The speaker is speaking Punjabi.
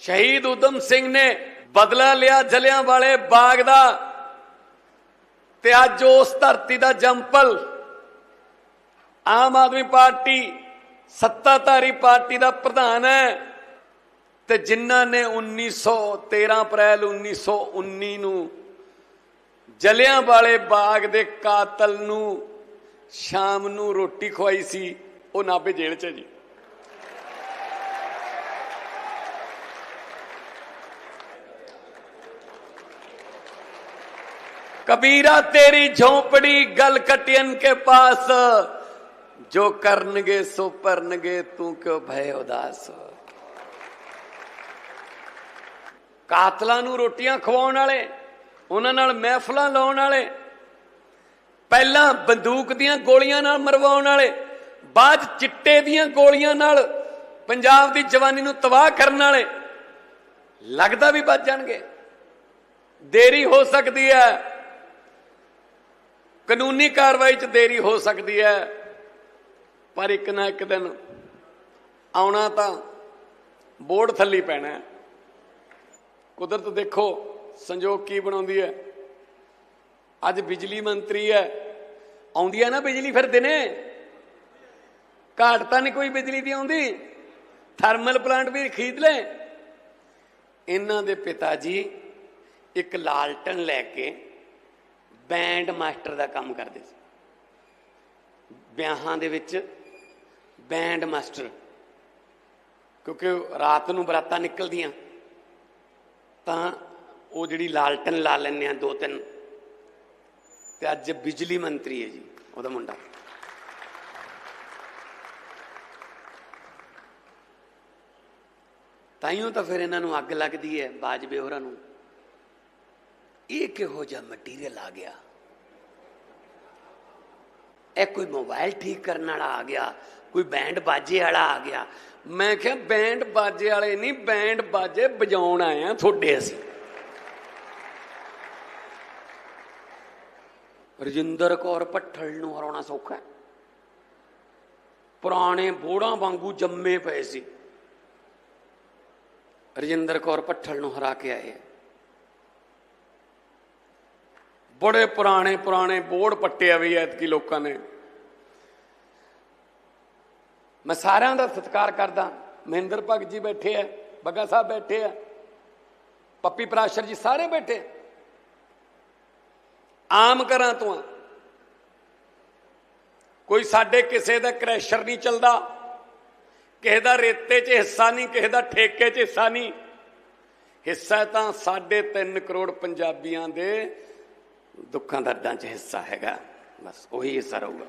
ਸ਼ਹੀਦ ਉਦਮ ਸਿੰਘ ਨੇ ਬਦਲਾ ਲਿਆ ਜਲਿਆਂ ਵਾਲੇ ਬਾਗ ਦਾ। ਤੇ ਅੱਜ ਉਸ ਧਰਤੀ ਦਾ ਜੰਪਲ ਆਮ ਆਦਮੀ ਪਾਰਟੀ, ਸੱਤਾਧਾਰੀ ਪਾਰਟੀ ਦਾ ਪ੍ਰਧਾਨ ਹੈ। ਤੇ ਜਿਨ੍ਹਾਂ ਨੇ 1913 ਅਪ੍ਰੈਲ 1919 ਨੂੰ ਜਲਿਆਂ ਵਾਲੇ ਬਾਗ ਦੇ ਕਾਤਲ ਨੂੰ ਸ਼ਾਮ ਨੂੰ ਰੋਟੀ ਖਵਾਈ ਸੀ, ਉਹ ਨਾਭੇ ਜੇਲ੍ਹ 'ਚ ਹੈ ਜੀ। ਕਬੀਰਾ, ਤੇਰੀ ਝੋਪੜੀ ਗਲ ਕਟਿयन ਕੇ ਪਾਸ। ਜੋ ਕਰਨਗੇ, ਸੋ ਪਰਨਗੇ ਤੂੰ ਕਿਉਂ ਭੈ ਉਦਾਸ? ਕਾਤਲਾਂ ਨੂੰ ਰੋਟੀਆਂ ਖਵਾਉਣ ਵਾਲੇ, ਉਹਨਾਂ ਨਾਲ ਮਹਿਫਲਾਂ ਲਾਉਣ ਵਾਲੇ, ਪਹਿਲਾਂ ਬੰਦੂਕ ਦੀਆਂ ਗੋਲੀਆਂ ਨਾਲ ਮਰਵਾਉਣ ਵਾਲੇ, ਬਾਅਦ ਚਿੱਟੇ ਦੀਆਂ ਗੋਲੀਆਂ ਨਾਲ ਪੰਜਾਬ ਦੀ ਜਵਾਨੀ ਨੂੰ ਤਬਾਹ ਕਰਨ ਵਾਲੇ, ਲੱਗਦਾ ਵੀ ਬਚ ਜਾਣਗੇ। ਦੇਰੀ ਹੋ ਸਕਦੀ ਹੈ। ਕਾਨੂੰਨੀ ਕਾਰਵਾਈ 'ਚ ਦੇਰੀ ਹੋ ਸਕਦੀ ਹੈ, ਪਰ ਇੱਕ ਨਾ ਇੱਕ ਦਿਨ ਆਉਣਾ ਤਾਂ ਬੋਰਡ ਥੱਲੀ ਪੈਣਾ ਹੈ। ਕੁਦਰਤ ਦੇਖੋ ਸੰਜੋਗ ਕੀ ਬਣਾਉਂਦੀ ਹੈ। ਅੱਜ ਬਿਜਲੀ ਮੰਤਰੀ ਹੈ, ਆਉਂਦੀ ਹੈ ਨਾ ਬਿਜਲੀ ਫਿਰ ਦਿਨੇ? ਘਾਟ ਤਾਂ ਨਹੀਂ ਕੋਈ ਬਿਜਲੀ ਦੀ ਆਉਂਦੀ। ਥਰਮਲ ਪਲਾਂਟ ਵੀ ਖਰੀਦ ਲੈ। ਇਹਨਾਂ ਦੇ ਪਿਤਾ ਜੀ ਇੱਕ ਲਾਲਟਨ ਲੈ ਕੇ ਬੈਂਡ ਮਾਸਟਰ ਦਾ ਕੰਮ ਕਰਦੇ ਸੀ। ਵਿਆਹਾਂ ਦੇ ਵਿੱਚ ਬੈਂਡ ਮਾਸਟਰ, ਕਿਉਂਕਿ ਰਾਤ ਨੂੰ ਬਰਾਤਾਂ ਨਿਕਲਦੀਆਂ, ਤਾਂ ਉਹ ਜਿਹੜੀ ਲਾਲਟਨ ਲਾ ਲੈਂਦੇ ਆ ਦੋ ਤਿੰਨ। ਤੇ ਅੱਜ ਬਿਜਲੀ ਮੰਤਰੀ ਹੈ ਜੀ, ਉਹਦਾ ਮੁੰਡਾ। ਤਾਈਓ ਤਾਂ ਫਿਰ ਇਹਨਾਂ ਨੂੰ ਅੱਗ ਲੱਗਦੀ ਹੈ, ਬਾਜਵੇ ਹੋਰਾਂ ਨੂੰ। ਇਹ ਕਿਹੋ ਜਿਹਾ ਮਟੀਰੀਅਲ ਆ ਗਿਆ? ਇਹ ਕੋਈ ਮੋਬਾਈਲ ਠੀਕ ਕਰਨ ਵਾਲਾ ਆ ਗਿਆ? ਕੋਈ ਬੈਂਡ ਬਾਜੇ ਵਾਲਾ ਆ ਗਿਆ? ਮੈਂ ਕਿਹਾ ਬੈਂਡ ਬਾਜੇ ਵਾਲੇ ਨਹੀਂ ਬੈਂਡ ਬਾਜੇ ਵਜਾਉਣ ਆਏ ਆ ਤੁਹਾਡੇ ਅਸੀਂ। ਰਜਿੰਦਰ ਕੌਰ ਭੱਠਲ ਨੂੰ ਹਰਾਉਣਾ ਸੌਖਾ ਹੈ। ਪੁਰਾਣੇ ਬੋੜਾਂ ਵਾਂਗੂ ਜੰਮੇ ਪਏ ਸੀ। ਰਜਿੰਦਰ ਕੌਰ ਭੱਠਲ ਨੂੰ ਹਰਾ ਕੇ ਆਏ ਬੜੇ ਪੁਰਾਣੇ ਪੁਰਾਣੇ ਬੋੜ ਪੱਟਿਆ ਵੀ ਐਤਕੀ ਲੋਕਾਂ ਨੇ। ਮੈਂ ਸਾਰਿਆਂ ਦਾ ਸਤਿਕਾਰ ਕਰਦਾ। ਮਹਿੰਦਰ ਭਗਤ ਜੀ ਬੈਠੇ ਆ, ਬੱਗਾ ਸਾਹਿਬ ਬੈਠੇ ਆ, ਪੱਪੀ ਪ੍ਰਾਸ਼ਰ ਜੀ ਸਾਰੇ ਬੈਠੇ। ਆਮ ਘਰਾਂ ਤੋਂ ਕੋਈ ਸਾਡੇ ਕਿਸੇ ਦਾ ਕ੍ਰੈਸ਼ਰ ਨਹੀਂ ਚੱਲਦਾ। ਕਿਸੇ ਦਾ ਰੇਤੇ 'ਚ ਹਿੱਸਾ ਨਹੀਂ, ਕਿਸੇ ਦਾ ਠੇਕੇ 'ਚ ਹਿੱਸਾ ਨਹੀਂ। ਹਿੱਸਾ ਤਾਂ ਸਾਡੇ 3 ਕਰੋੜ ਪੰਜਾਬੀਆਂ ਦੇ ਦੁੱਖਾਂ ਦਰਦਾਂ 'ਚ ਹਿੱਸਾ ਹੈਗਾ। ਬਸ ਉਹੀ ਹਿੱਸਾ ਰਹੂਗਾ।